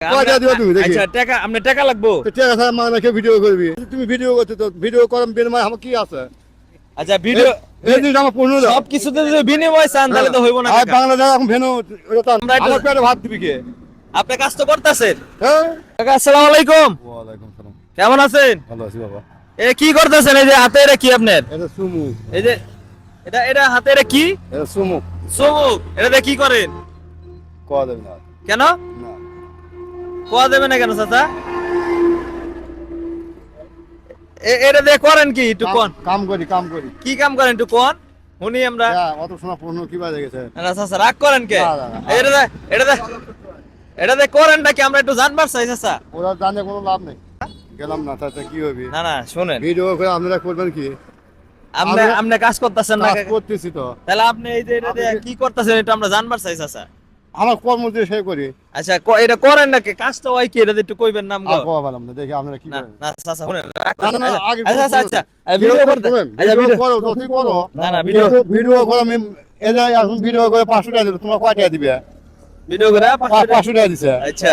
আচ্ছা টাকা আপনি টাকা লাগবো। তো ঠিক মানে কে ভিডিও করবি। তুমি ভিডিও করতে তো ভিডিও করার বিনিময়ে আমার কি আছে? আচ্ছা ভিডিও এই জিনিস আমার পূর্ণ দাও। সব কিছুতে যদি বিনিময় চান তাহলে তো হইব না আর বাংলাদেশ এখন ভেনু ওটা তো আমরা একটু- আমার পেটে ভাত দিবি কে? আপনি কাজ তো করতেছেন। হ্যাঁ? কাকা আসসালামু আলাইকুম। ওয়ালাইকুম সালাম। কেমন আছেন? ভালো আছি বাবা। এ কি করতেছেন? এই যে হাতে এটা কি আপনার? এটা সুমু। এই যে এটা এটা হাতে এটা কি? এটা সুমু। চুমুক এটা কি করেন? কোয়া দেবে না। কেন? না। কোয়া দেবে না কেন চাচা? এটা দিয়ে করেন কি একটু কোন? কাম- করি কাম করি। কি কাম করেন একটু কোন? শুনি আমরা। অত শোনা পূর্ণ কি বাজে গেছে? না চাচা রাগ করেন কে। এটা দে এটা দে এটা দে করেনটা কি আমরা একটু জানবার চাই চাচা। ওরা জানে কোনো লাভ নেই। গেলাম না তাতে কি হবে? না না শুনেন। ভিডিও করে আপনারা করবেন কি? আপনি আপনি কাজ করতেছেন না করতেছি তো। তাহলে আপনি এই যে এটা দিয়ে কি করতেছেন এটা আমরা জানবার চাই চাচা। আমার কর্ম দিয়ে সে করি। আচ্ছা এটা করেন নাকি কাজটা হয় কি? এটা একটু কইবেন নাম গো কোয়া পেলাম না দেখি আপনারা কি করেন না শুনেন। না, না। না, আচ্ছা, আচ্ছা ভিডিও করতে আচ্ছা ভিডিও করো, যতই করো। না, না, ভিডিও- ভিডিও- করে আমি এদের এখন ভিডিও করে পাঁচশো টাকা দিল তোমার কয় টাকা দিবে? ভিডিও করে পাঁচশো টাকা- দিছে। আচ্ছা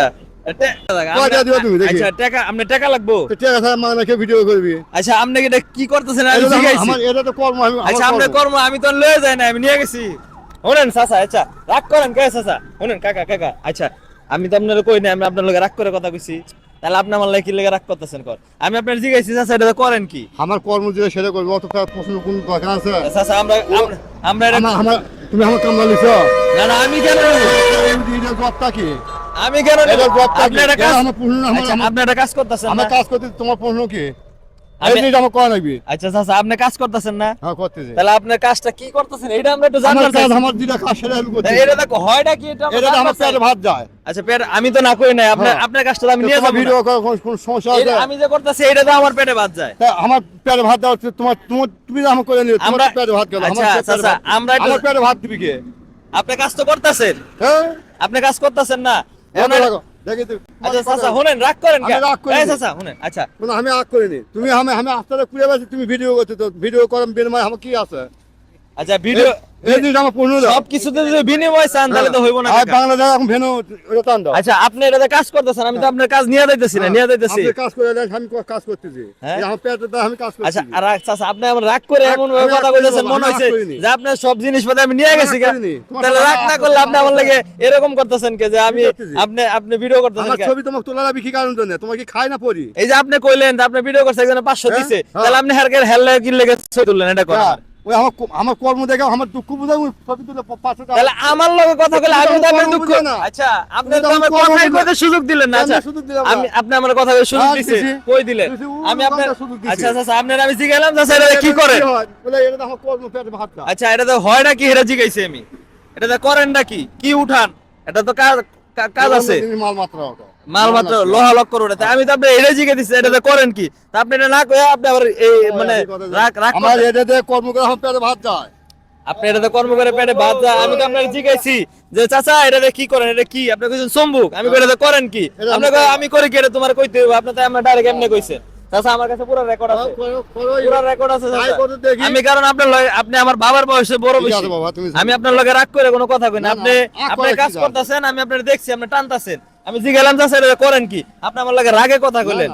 না আমি নিয়ে গেছি। শুনেন চাচা আচ্ছা রাগ করেন কে চাচা? শুনেন কাকা কাকা আচ্ছা আমি তো আপনার কই না আমি আপনার লগে রাগ করে কথা কইছি। তাহলে আপনি আমার লাগে কি লেগে রাগ করতেছেন কর? আমি আপনার জিজ্ঞাসি চাচা এটা করেন কি? আমার কর্ম দিয়ে সেটা করব অত প্রশ্ন কোন দরকার আছে? চাচা আমরা আমরা- আমরা এটা আমার তুমি আমার কাম লিছ না না আমি কেন? এটা জবটা কি? আমি কেন? এটা জবটা আপনি কি একটা এটা কাজ আমার প্রশ্ন আমার আচ্ছা একটা কাজ করতেছেন আমার কাজ করতে তোমার প্রশ্ন কি? লাগবে। আচ্ছা আপনি কাজ করতেছেন না? হ্যাঁ করতেছি। তাহলে আপনার কাজটা কি করতেছেন? এটা আমরা একটু আমার চাই। আমার যেটা কাজ সেটা আমি করছি এটা দেখো হয়টা কি এটা এটা আমার চাই। পেটে ভাত যায়। আচ্ছা পেট আমি তো না করি নাই। আপনার হ্যাঁ। আপনার কাজটা আমি নিয়ে যাব ভিডিও না। করার কোনো- কোনো সমস্যা আছে? আমি যে করতেছি এটা তো আমার পেটে বাদ যায়। আমার পেটে ভাত দেওয়া হচ্ছে তোমার তোমার তুমি আমার করে নিও আমরা- পেটে ভাত গেল। আচ্ছা, আচ্ছা, আমরা একটু- আমার পেটে ভাত দিবি কে? আপনি কাজ তো করতেছেন। হ্যাঁ? আপনি কাজ করতেছেন না। আচ্ছা শুনেন রাগ করেন রাগ করিনি। শুনেন আচ্ছা। মানে আমি আগ করিনি। তুমি আমি আমি আস্তে কুড়ে পাচ্ছি তুমি ভিডিও করছ তো ভিডিও করার বিনিময়ে আমার কি আছে? আচ্ছা ভিডিও এই- এই জিনিস আমার পূর্ণ দাও। সব যদি বিনিময় চান তাহলে তো হইব না আর বাংলাদেশ এখন ভেনু ওটা টান দাও। আচ্ছা আপনি এটাতে কাজ করতেছেন আমি তো আপনার কাজ নিয়ে যাইতেছি না নিয়ে যাইতেছি। আপনি কাজ করে দেন আমি কাজ করতেছি। হ্যাঁ? এই আমার পেটে দাও, আমি কাজ করতেছি। আচ্ছা আর রাগ- আপনি আমার রাগ করে এমন আমি কথা করিনি মনে আমি রাগ হয়েছে করিনি। যে আপনার সব জিনিসপত্র আমি নিয়ে গেছি তাহলে রাগ না করলে আপনি আমার লাগে এরকম করতেছেন কে যে আমি আপনি আপনি ভিডিও করতেছেন আমার ছবি তোমাকে তোলা যাবে কি কারণ জন্য তোমার কি খাই না পড়ি। এই যে আপনি কইলেন যে আপনি ভিডিও করছেন একজনে 500 হ্যাঁ, দিছে। হ্যাঁ। তাহলে আপনি হেরকে হেললে কি লেগে ছবি তুললেন এটা করেন হ্যাঁ, ওই আমার আমার কর্ম দেখে আমার দুঃখ বুঝে ছবি তুলে পাঁচশো টাকা তাহলে আমার লগে কথা কইলে আমি তো আপনার দুঃখ আচ্ছা আপনি তো তো আমার কথাই কইতে সুযোগ দিলেন না। আচ্ছা আমি আপনি আমার কথা কইতে সুযোগ হ্যাঁ, দিছে কই দিলেন? আমি আপনার আচ্ছা আচ্ছা আপনার আমি জিগাইলাম স্যার কি? বলে এটা তো আমার কর্ম পেটে ভাত আচ্ছা এটা তো হয় নাকি এটা জিগাইছি আমি? এটা তো করেন নাকি? কি উঠান? এটা তো কাজ কাজ আছে। মাল মাত্রা লোহা লক করে আমি তো আপনি এটা জিগে দিচ্ছি এটা তো করেন কি? আপনি এটা না আপনি আবার এই মানে রাখ রাগ আমার পেটে ভাত যায়। আপনি এটাতে কর্ম করে পেটে ভাত যায়। আমি তো আপনাকে জিজ্ঞাসি যে চাচা এটাতে কি করেন? এটা কি? আপনি কইছেন সম্ভুক আমি এটাতে করেন কি? আপনি আমি- করি কি? এটা তোমার কইতে হবে আপনি তো আমরা ডাইরেক্ট এমনি কইছেন চাচা আমার কাছে পুরো রেকর্ড আছে। পুরো রেকর্ড আছে। আমি কারণ আপনার আপনি আমার বাবার বয়সে বড় বেশি। আমি আপনার লগে রাগ করে কোনো কথা কই না। আপনি আপনি কাজ? করতেছেন আমি আপনার দেখছি আপনি টানতাছেন। আমি জিজ্ঞাসা চাচা করেন কি? আপনি আমার লগে রাগে কথা বলেন কইলেন।